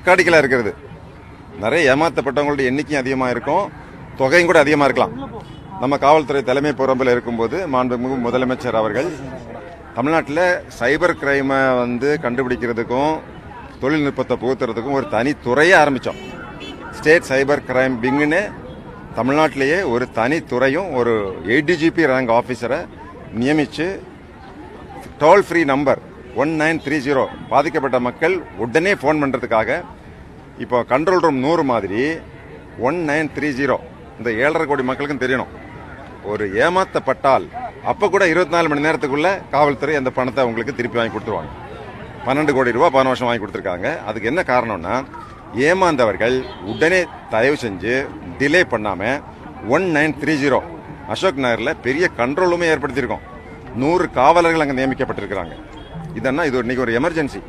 ரெக்கார்டிக்கலாக இருக்கிறது. நிறைய ஏமாற்றப்பட்டவங்களோட எண்ணிக்கையும் அதிகமாக இருக்கும். தொகையும் கூட அதிகமாக இருக்கலாம். நம்ம காவல்துறை தலைமை பொறுப்பில் இருக்கும்போது மாண்புமிகு முதலமைச்சர் அவர்கள் தமிழ்நாட்டில் சைபர் கிரைமை வந்து கண்டுபிடிக்கிறதுக்கும் தொழில்நுட்பத்தை புகுத்துறதுக்கும் ஒரு தனி துறையை ஆரம்பித்தோம். ஸ்டேட் சைபர் கிரைம் விங்குன்னு தமிழ்நாட்டிலேயே ஒரு தனி துறையும் ஒரு ஏடிஜிபி ரேங்க் ஆஃபீஸரை நியமித்து toll free number one nine three zero பாதிக்கப்பட்ட மக்கள் உடனே ஃபோன் பண்ணுறதுக்காக இப்போ கண்ட்ரோல் ரூம் நூறு மாதிரி ஒன் நைன் த்ரீ ஜீரோ இந்த ஏழரை கோடி மக்களுக்கும் தெரியணும். ஒரு ஏமாத்தப்பட்டால் அப்போ கூட இருபத்தி நாலு மணி நேரத்துக்குள்ளே காவல்துறை அந்த பணத்தை உங்களுக்கு திருப்பி வாங்கி கொடுத்துருவாங்க. பன்னெண்டு கோடி ரூபா பதின வருஷம் வாங்கி கொடுத்துருக்காங்க. அதுக்கு என்ன காரணம்னா ஏமாந்தவர்கள் உடனே தயவு செஞ்சு டிலே பண்ணாமல் one nine three zero Ashok நகரில் பெரிய கண்ட்ரோலுமே ஏற்படுத்தியிருக்கோம். நூறு காவலர்கள் அங்கே நியமிக்கப்பட்டிருக்கிறாங்க. இதன்னா இது ஒரு- இன்னைக்கு ஒரு எமர்ஜென்சி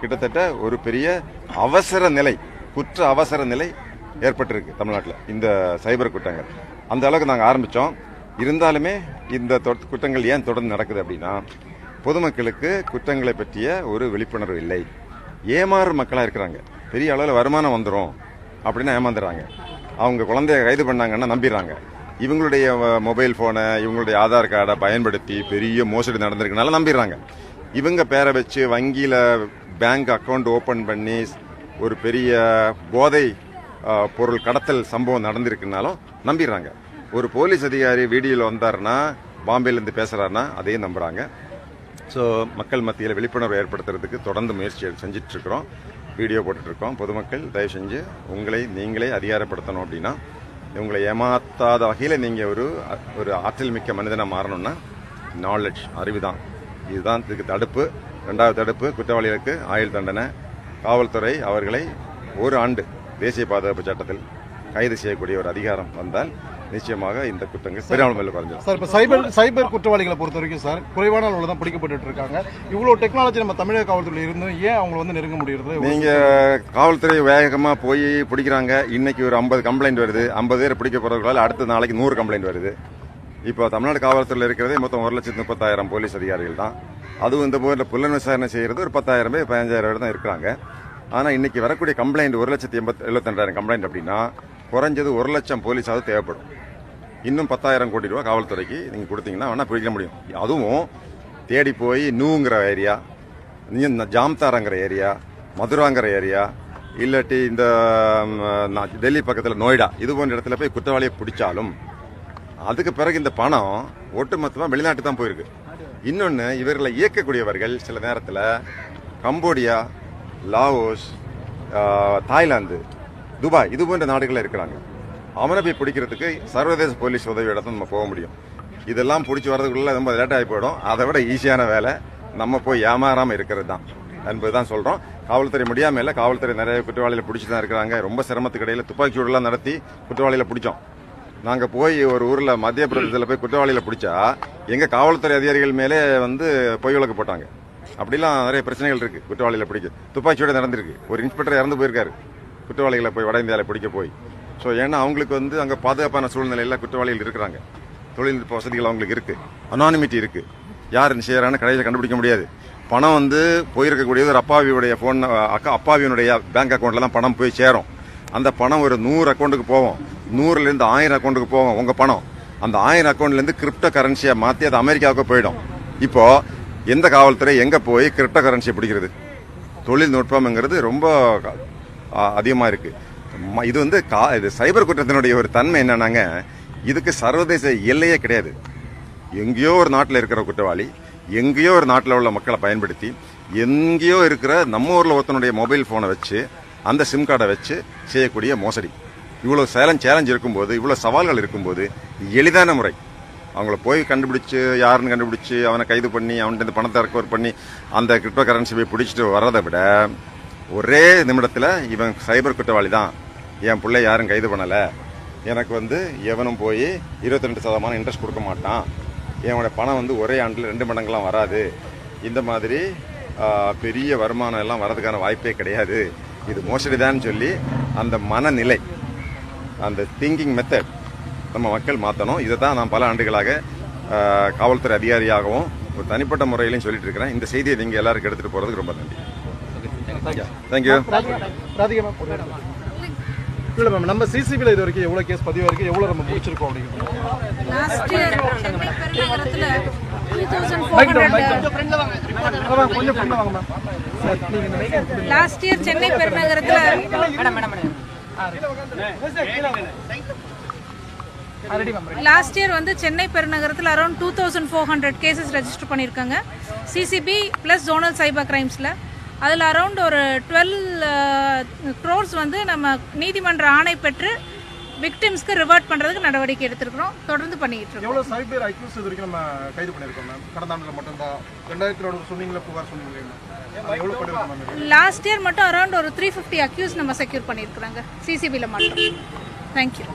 கிட்டத்தட்ட ஒரு பெரிய அவசர நிலை குற்ற அவசர நிலை ஏற்பட்டிருக்கு தமிழ்நாட்டில் இந்த சைபர் குற்றங்கள். அந்த அளவுக்கு நாங்கள் ஆரம்பித்தோம் இருந்தாலுமே இந்த குற்றங்கள் ஏன் தொடர்ந்து நடக்குது அப்படின்னா பொதுமக்களுக்கு குற்றங்களை பற்றிய ஒரு விழிப்புணர்வு இல்லை. ஏமாறு மக்களாக இருக்கிறாங்க. பெரிய அளவில் வருமானம் வந்துடும் அப்படின்னு ஏமாந்துடுறாங்க அவங்க குழந்தைய கைது பண்ணாங்கன்னா நம்பிடுறாங்க. இவங்களுடைய மொபைல் ஃபோனை இவங்களுடைய ஆதார் கார்டை பயன்படுத்தி பெரிய மோசடி நடந்திருக்கனால நம்பிடுறாங்க. இவங்க பேரை வச்சு வங்கியில் பேங்க் அக்கௌண்ட் ஓப்பன் பண்ணி ஒரு பெரிய போதை பொருள் கடத்தல் சம்பவம் நடந்திருக்குனாலும் நம்பிடுறாங்க. ஒரு போலீஸ் அதிகாரி வீடியோவில் வந்தாருன்னா பாம்பேலேருந்து பேசுகிறாருன்னா அதையும் நம்புகிறாங்க ஸோ மக்கள் மத்தியில் விழிப்புணர்வு ஏற்படுத்துறதுக்கு தொடர்ந்து முயற்சி செஞ்சிட்ருக்கிறோம். வீடியோ போட்டுட்ருக்கோம். பொதுமக்கள் தயவு செஞ்சு உங்களை நீங்களே அதிகாரப்படுத்தணும் அப்படின்னா உங்களை ஏமாத்தாத வகையில் நீங்கள் ஒரு ஒரு ஆற்றல் மிக்க மனிதனாக மாறணும்னா நாலேஜ் அறிவு தான் இதுதான் இதுக்கு தடுப்பு. ரெண்டாவது தடுப்பு குற்றவாளிகளுக்கு ஆயுள் தண்டனை. காவல்துறை அவர்களை ஒரு ஆண்டு தேசிய பாதுகாப்பு சட்டத்தில் கைது செய்யக்கூடிய ஒரு அதிகாரம் வந்தால் நிச்சயமாக இந்த குற்றங்கள் பெரும்பாலும் குறைஞ்சிடும் சார் இப்போ சைபர் சைபர் குற்றவாளிகளை பொறுத்த வரைக்கும் சார் குறைவான அளவில் தான் பிடிக்கப்பட்டு இருக்காங்க. இவ்வளோ டெக்னாலஜி நம்ம தமிழக காவல்துறையில் இருந்தும் ஏன் அவங்களை வந்து நெருங்க முடியுறது? நீங்க காவல்துறை வேகமா போய் பிடிக்கிறாங்க. இன்னைக்கு ஒரு ஐம்பது கம்ப்ளைண்ட் வருது. ஐம்பது பேர் பிடிக்க போறதுக்குள்ள அடுத்த நாளைக்கு நூறு கம்ப்ளைண்ட் வருது. இப்போ தமிழ்நாடு காவல்துறையில் இருக்கிறதே மொத்தம் ஒரு லட்சத்து முப்பத்தாயிரம் போலீஸ் அதிகாரிகள் தான் அதுவும் இந்த போரில் புலன் விசாரணை செய்கிறது ஒரு பத்தாயிரம் பேர் பதினஞ்சாயிரம் பேர் தான் இருக்கிறாங்க. ஆனால் இன்னைக்கு வரக்கூடிய கம்ப்ளைண்ட் ஒரு லட்சத்தி எண்பத்தி எழுபத்தெண்டாயிரம் கம்ப்ளைண்ட் அப்படின்னா குறைஞ்சது ஒரு லட்சம் போலீஸாவது தேவைப்படும். இன்னும் பத்தாயிரம் கோடி ரூபா காவல்துறைக்கு நீங்கள் கொடுத்தீங்கன்னா வேணால் பிடிக்க முடியும். அதுவும் தேடி போய் நூங்கிற ஏரியா இந்த ஜாம்தாராங்கிற ஏரியா மதுராங்கிற ஏரியா இல்லாட்டி இந்த டெல்லி பக்கத்தில் நொய்டா இது போன்ற இடத்துல போய் குற்றவாளியை பிடிச்சாலும் அதுக்கு பிறகு இந்த பணம் ஒட்டுமொத்தமாக வெளிநாட்டு தான் போயிருக்கு. இன்னொன்று இவர்களை இயக்கக்கூடியவர்கள் சில நேரத்தில் கம்போடியா லாவோஸ் தாய்லாந்து துபாய் இது போன்ற நாடுகளில் இருக்கிறாங்க. அவனை போய் பிடிக்கிறதுக்கு சர்வதேச போலீஸ் உதவியோட தான் நம்ம போக முடியும். இதெல்லாம் பிடிச்சி வர்றதுக்குள்ள ரொம்ப லேட் ஆகி போயிடும். அதை விட ஈஸியான வேலை நம்ம போய் ஏமாறாமல் இருக்கிறது தான் என்பது தான் சொல்கிறோம் காவல்துறை முடியாமல் இல்லை காவல்துறை நிறைய குற்றவாளிகளை பிடிச்சி தான் இருக்கிறாங்க. ரொம்ப சிரமத்துக்கு இடையில் துப்பாக்கி சூடுலாம் நடத்தி குற்றவாளிகளை பிடிச்சோம். நாங்கள் போய் ஒரு ஊரில் மத்திய பிரதேசத்தில் போய் குற்றவாளிகளை பிடிச்சா எங்கள் காவல்துறை அதிகாரிகள் மேலே வந்து பொய் வழக்கு போட்டாங்க. அப்படிலாம் நிறைய பிரச்சனைகள் இருக்கு குற்றவாளிகளை பிடிக்க. துப்பாக்கியோட நடந்திருக்கு. ஒரு இன்ஸ்பெக்டர் இறந்து போயிருக்காரு. குற்றவாளிகளை போய் வட இந்தியாவில் பிடிக்க போய். ஸோ ஏன்னா அவங்களுக்கு வந்து அங்கே பாதுகாப்பான சூழ்நிலையில் குற்றவாளிகள் இருக்கிறாங்க. தொழில்நுட்ப வசதிகள் அவங்களுக்கு இருக்கு. அனானிமிட்டி இருக்கு. யார் செய்யறான்னு கடைசியில் கண்டுபிடிக்க முடியாது. பணம் வந்து போயிருக்கக்கூடியது ஒரு அப்பாவியுடைய ஃபோன் அக்கா அப்பாவியினுடைய பேங்க் அக்கௌண்ட்ல தான் பணம் போய் சேரும். அந்த பணம் ஒரு நூறு அக்கௌண்ட்டுக்கு போவோம். நூறுலேருந்து ஆயிரம் அக்கௌண்ட்டுக்கு போவோம் உங்கள் பணம். அந்த ஆயிரம் அக்கௌண்ட்லேருந்து கிரிப்டோ கரன்சியை மாற்றி அது அமெரிக்காவுக்கு போயிடும். இப்போ எந்த காவல்துறை எங்கே போய் கிரிப்டோ கரன்சியை பிடிக்கிறது தொழில்நுட்பம்ங்கிறது ரொம்ப அதிகமாக இருக்குது இது வந்து கா- இது சைபர் குற்றத்தினுடைய ஒரு தன்மை என்னன்னாங்க இதுக்கு சர்வதேச எல்லையே கிடையாது. எங்கேயோ ஒரு நாட்டில் இருக்கிற குற்றவாளி எங்கேயோ ஒரு நாட்டில் உள்ள மக்களை பயன்படுத்தி எங்கேயோ இருக்கிற நம்ம ஊரில் ஒருத்தனுடைய மொபைல் ஃபோனை வச்சு அந்த சிம் கார்டை வச்சு செய்யக்கூடிய மோசடி. இவ்வளோ சேலஞ்ச் சேலஞ்ச் இருக்கும்போது இவ்வளோ சவால்கள் இருக்கும்போது எளிதான முறை. அவங்கள போய் கண்டுபிடிச்சு யாருன்னு கண்டுபிடிச்சு அவனை கைது பண்ணி அவன்கிட்ட இந்த பணத்தை ரெக்கவர் பண்ணி அந்த கிரிப்டோ கரன்சி போய் பிடிச்சிட்டு வர்றதை விட ஒரே நிமிடத்தில் இவன் சைபர் குற்றவாளி தான். என் பிள்ளை யாரும் கைது பண்ணலை. எனக்கு வந்து எவனும் போய் இருபத்தி ரெண்டு சதமானம் இன்ட்ரெஸ்ட் கொடுக்க மாட்டான். என்னோடய பணம் வந்து ஒரே ஆண்டில் ரெண்டு மடங்கெலாம் வராது. இந்த மாதிரி பெரிய வருமானம் எல்லாம் வரதுக்கான வாய்ப்பே கிடையாது. இது மோசடிதான்னு சொல்லி அந்த மனநிலை அந்த திங்கிங் மெத்தட் நம்ம மக்கள் மாற்றணும் இதை தான் நான் பல ஆண்டுகளாக காவல்துறை அதிகாரியாகவும் ஒரு தனிப்பட்ட முறையிலையும் சொல்லிட்டு இருக்கிறேன். இந்த செய்தியை நீங்கள் எல்லாருக்கும் எடுத்துகிட்டு போகிறதுக்கு ரொம்ப நன்றி. தேங்க்யூ ராதிகா மேம் ஒரு நிமிஷம். இல்ல மேம் நம்ம சிசிபில இது வரைக்கும் எவ்வளவு கேஸ் பதிவாயிருக்கு எவ்வளவு நம்ம முடிச்சிருக்கோம் அப்படிங்கிறது. கொஞ்சம் பண்ண வாங்க மேம் லாஸ்ட் இயர் சென்னை பெருநகரத்தில் லாஸ்ட் இயர் வந்து Chennai பெருநகரத்தில் around two thousand four hundred cases register பண்ணியிருக்காங்க சிசிபி ப்ளஸ் ஜோனல் சைபர் கிரைம்ஸில் அதில் அரௌண்ட் ஒரு டுவெல் க்ரோர்ஸ் வந்து நம்ம நீதிமன்ற ஆணை பெற்று விக்டிம்ஸ்க்கு ரிவர்ட் பண்ணுறதுக்கு நடவடிக்கை எடுத்திருக்கிறோம். தொடர்ந்து பண்ணிக்கிட்டு இருக்கோம். எவ்வளவு சைபர் அக்யூஸ் இது வரைக்கும் நம்ம கைது பண்ணிருக்கோம் மேம் கடந்த ஆண்டுல மட்டும் தான் ரெண்டாயிரத்தி இருபது சொன்னீங்களா புகார் சொன்னீங்க அது எவ்வளவு பண்ணிருக்கோம் மேம் லாஸ்ட் இயர் மட்டும் அரௌண்ட் ஒரு த்ரீ ஃபிஃப்டி அக்யூஸ் நம்ம செக்யூர் பண்ணியிருக்கிறாங்க. சிசிபியில் மட்டும். தேங்க்யூ